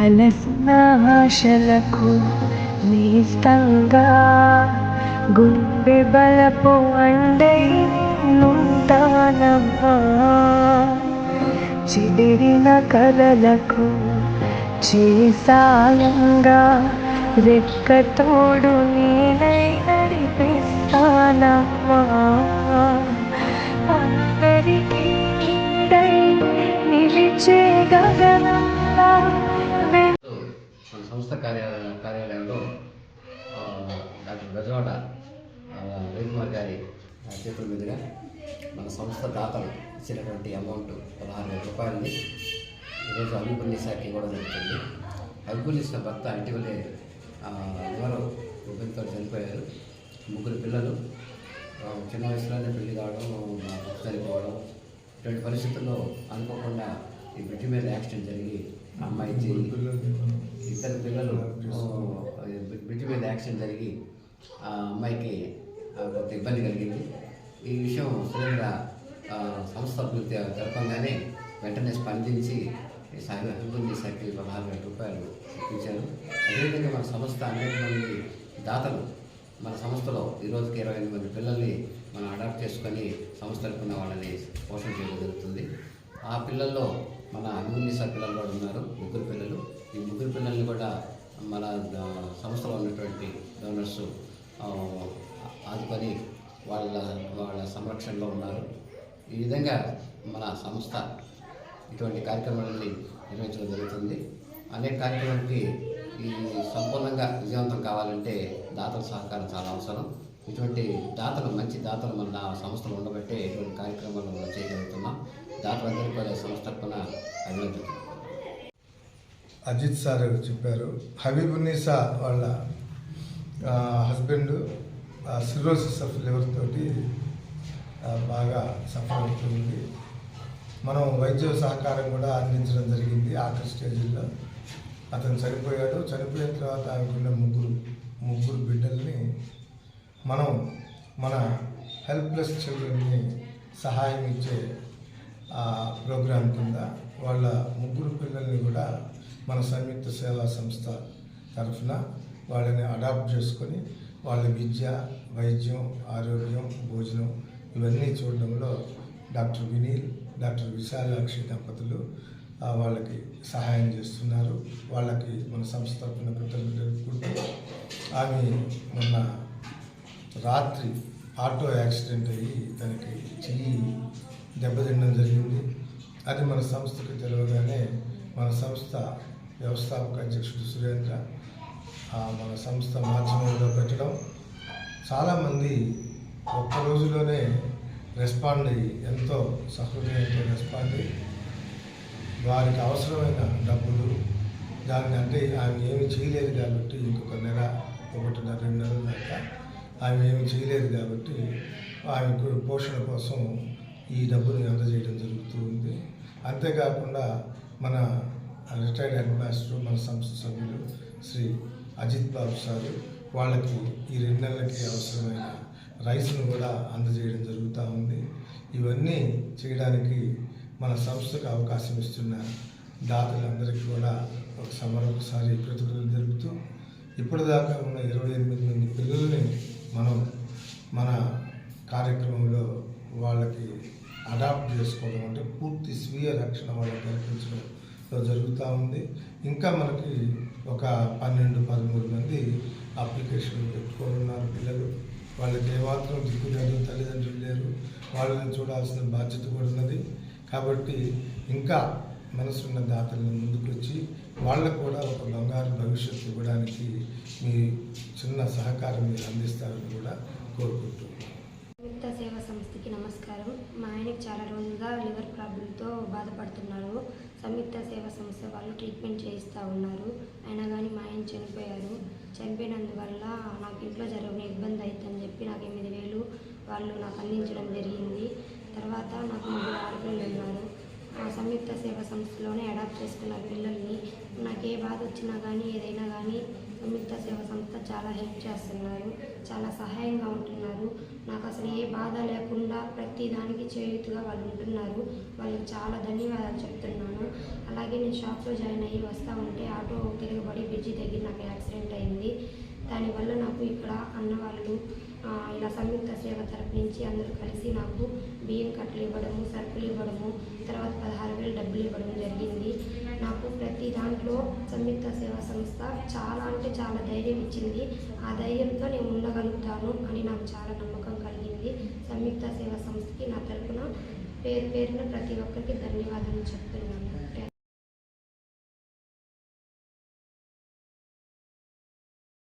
అలసిన ఆశలకు నేస్తంగా గుండె బలపు అండై నుంటానమ్మా చిదిరిన కలలకు చేసాయంగా రెక్కతోడు నేనై నడిపిస్తానమ్మా. అందరికీ నిలిచే గగనంగా మన సంస్థ కార్యాలయ కార్యాలయంలో డాక్టర్ గజవాడ రవికుమార్ గారి చేతుల మీదుగా మన సంస్థ దాతలు ఇచ్చినటువంటి అమౌంట్ పదహారు వేల రూపాయలని ఈరోజు అభిపుణ్యశాఖకి ఇవ్వడం జరుగుతుంది. అభిపుణ్యశ భర్త ఇటీవలే ఎవరో ఇబ్బందితో చనిపోయారు. ముగ్గురు పిల్లలు చిన్న వయసులోనే పెళ్ళి కావడం చనిపోవడం ఇటువంటి పరిస్థితుల్లో అనుకోకుండా ఈ బ్రిడ్జి మీద యాక్సిడెంట్ జరిగి ఆ అమ్మాయికి ఇద్దరు పిల్లలు ఆ, బ్రిడ్జి మీద యాక్సిడెంట్ జరిగి ఆ అమ్మాయికి కొంత ఇబ్బంది కలిగింది. ఈ విషయం సురేంద్ర సంస్థ అభివృద్ధి జరపంగానే వెంటనే స్పందించి సాయి అభివృద్ధి సైకిల్ పదహారు వేల రూపాయలు ఇచ్చారు అదేవిధంగా మన సంస్థ అనేక మంది దాతలు మన సంస్థలో ఈ రోజుకి ఇరవై ఎనిమిది మంది పిల్లల్ని మనం అడాప్ట్ చేసుకొని సంస్థ తరపున వాళ్ళని పోషణ చేయడం జరుగుతుంది. ఆ పిల్లల్లో మన అభివృద్ధి పిల్లలు కూడా ఉన్నారు ముగ్గురు పిల్లలు. ఈ ముగ్గురు పిల్లల్ని కూడా మన సంస్థలో ఉన్నటువంటి గవర్నర్స్ ఆదుకొని వాళ్ళ వాళ్ళ సంరక్షణలో ఉన్నారు. ఈ విధంగా మన సంస్థ ఇటువంటి కార్యక్రమాలని నిర్వహించడం జరుగుతుంది. అనేక కార్యక్రమాలకి ఈ సంపూర్ణంగా విజయవంతం కావాలంటే దాతల సహకారం చాలా అవసరం. ఇటువంటి దాతలు మంచి దాతలు మన సంస్థలో ఉండబట్టే ఇటువంటి కార్యక్రమాలు మనం చేయగలుగుతున్నాం. దాతలందరికీ కూడా సంస్థ తరఫున అభినందిస్తున్నాం అజిత్ సార్ చెప్పారు. హబీబున్నీసా వాళ్ళ హస్బెండ్ సిరోసిస్ ఆఫ్ లివర్ తోటి బాగా సఫర్ అవుతుంది. మనం వైద్య సహకారం కూడా అందించడం జరిగింది ఆఖరి స్టేజ్లో. అతను చనిపోయాడు. చనిపోయిన తర్వాత ఆమెకున్న ముగ్గురు ముగ్గురు బిడ్డల్ని మనం మన హెల్ప్లెస్ చిల్డ్రన్ని సహాయం ఇచ్చే ప్రోగ్రాం కింద వాళ్ళ ముగ్గురు పిల్లల్ని కూడా మన సంయుక్త సేవా సంస్థ తరఫున వాళ్ళని అడాప్ట్ చేసుకొని వాళ్ళ విద్య వైద్యం ఆరోగ్యం భోజనం ఇవన్నీ చూడడంలో డాక్టర్ వినీల్ డాక్టర్ విశాలాక్షి దంపతులు వాళ్ళకి సహాయం చేస్తున్నారు. వాళ్ళకి మన సంస్థ తరఫున కృతజ్ఞతలు ఆమె మొన్న రాత్రి ఆటో యాక్సిడెంట్ అయ్యి తనకి చెయ్యి దెబ్బతినడం జరిగింది. అది మన సంస్థకు తెలియగానే మన సంస్థ వ్యవస్థాపక అధ్యక్షుడు సురేంద్ర మన సంస్థ మాధ్యమంలో పెట్టడం. చాలామంది ఒక్క రోజులోనే రెస్పాండ్ అయ్యి ఎంతో సహృదయంతో రెస్పాండ్ అయ్యి వారికి అవసరమైన డబ్బులు దాన్ని అంటే ఆమె ఏమి చేయలేదు కాబట్టి ఇంకొక నెల ఒకటిన్నర రెండు నెలల దాకా ఆమె ఏమి చేయలేదు కాబట్టి ఆమె పోషణ కోసం ఈ డబ్బుని అందజేయడం జరుగుతూ ఉంది. అంతేకాకుండా మన రిటైర్డ్ హెడ్ మాస్టర్ మన సంస్థ సభ్యులు శ్రీ అజిత్ బాబు సారు వాళ్ళకి ఈ రెండు నెలలకి అవసరమైన రైస్ను కూడా అందజేయడం జరుగుతూ ఉంది. ఇవన్నీ చేయడానికి మన సంస్థకు అవకాశం ఇస్తున్న దాతలందరికీ కూడా ఒక సమరొకసారి కృతజ్ఞతలు జరుపుతూ ఇప్పటిదాకా ఉన్న ఇరవై ఎనిమిది మంది పిల్లల్ని మనం మన కార్యక్రమంలో వాళ్ళకి అడాప్ట్ చేసుకోవడం అంటే పూర్తి స్వీయ రక్షణ వాళ్ళకి కల్పించడంలో జరుగుతూ ఉంది. ఇంకా మనకి ఒక పన్నెండు పదమూడు మంది అప్లికేషన్లు పెట్టుకొని ఉన్నారు పిల్లలు. వాళ్ళకి ఏమాత్రం దిక్కులేదు తల్లిదండ్రులు లేరు. వాళ్ళని చూడాల్సిన బాధ్యత కూడా ఉన్నది. కాబట్టి ఇంకా మనసున్న దాతలను ముందుకొచ్చి వాళ్ళకు కూడా ఒక బంగారు భవిష్యత్తు ఇవ్వడానికి మీ చిన్న సహకారం మీరు అందిస్తారని కూడా కోరుకుంటున్నాను. సంయుక్త సేవా సంస్థకి నమస్కారం. మా ఆయనకి చాలా రోజులుగా లివర్ ప్రాబ్లంతో బాధపడుతున్నారు. సంయుక్త సేవా సంస్థ వాళ్ళు ట్రీట్మెంట్ చేయిస్తూ ఉన్నారు. అయినా కానీ మా ఆయన చనిపోయారు. చనిపోయినందువల్ల నాకు ఇంట్లో జరిగిన ఇబ్బంది అవుతుందని చెప్పి నాకు ఎనిమిది వేలు వాళ్ళు నాకు అందించడం జరిగింది. తర్వాత నాకు ముగ్గురు ఆడపిల్లలు ఉన్నారు. ఆ సంయుక్త సేవా సంస్థలోనే అడాప్ట్ చేసుకున్న పిల్లల్ని. నాకు ఏ బాధ వచ్చినా కానీ ఏదైనా కానీ సంయుక్త సేవ సంస్థ చాలా హెల్ప్ చేస్తున్నారు చాలా సహాయంగా ఉంటున్నారు. నాకు అసలు ఏ బాధ లేకుండా ప్రతి దానికి చేయుతుగా వాళ్ళు ఉంటున్నారు. వాళ్ళకి చాలా ధన్యవాదాలు చెప్తున్నాను. అలాగే నేను షాప్లో జాయిన్ అయ్యి వస్తూ ఉంటే ఆటో తిరగబడి బ్రిడ్జి దగ్గర నాకు యాక్సిడెంట్ అయింది. దానివల్ల నాకు ఇక్కడ అన్నవాళ్ళు ఇలా సంయుక్త సేవ తరపు నుంచి అందరూ కలిసి నాకు బియ్యం కట్టలు ఇవ్వడము సరుకులు ఇవ్వడము తర్వాత పదహారు వేలు డబ్బులు ఇవ్వడం జరిగింది. నాకు ప్రతి దాంట్లో సంయుక్త సేవా సంస్థ చాలా అంటే చాలా ధైర్యం ఇచ్చింది. ఆ ధైర్యంతో నేను ఉండగలుగుతాను అని నాకు చాలా నమ్మకం కలిగింది. సంయుక్త సేవా సంస్థకి నా తరపున పేరు పేరున ప్రతి ఒక్కరికి ధన్యవాదాలు చెప్తున్నాను.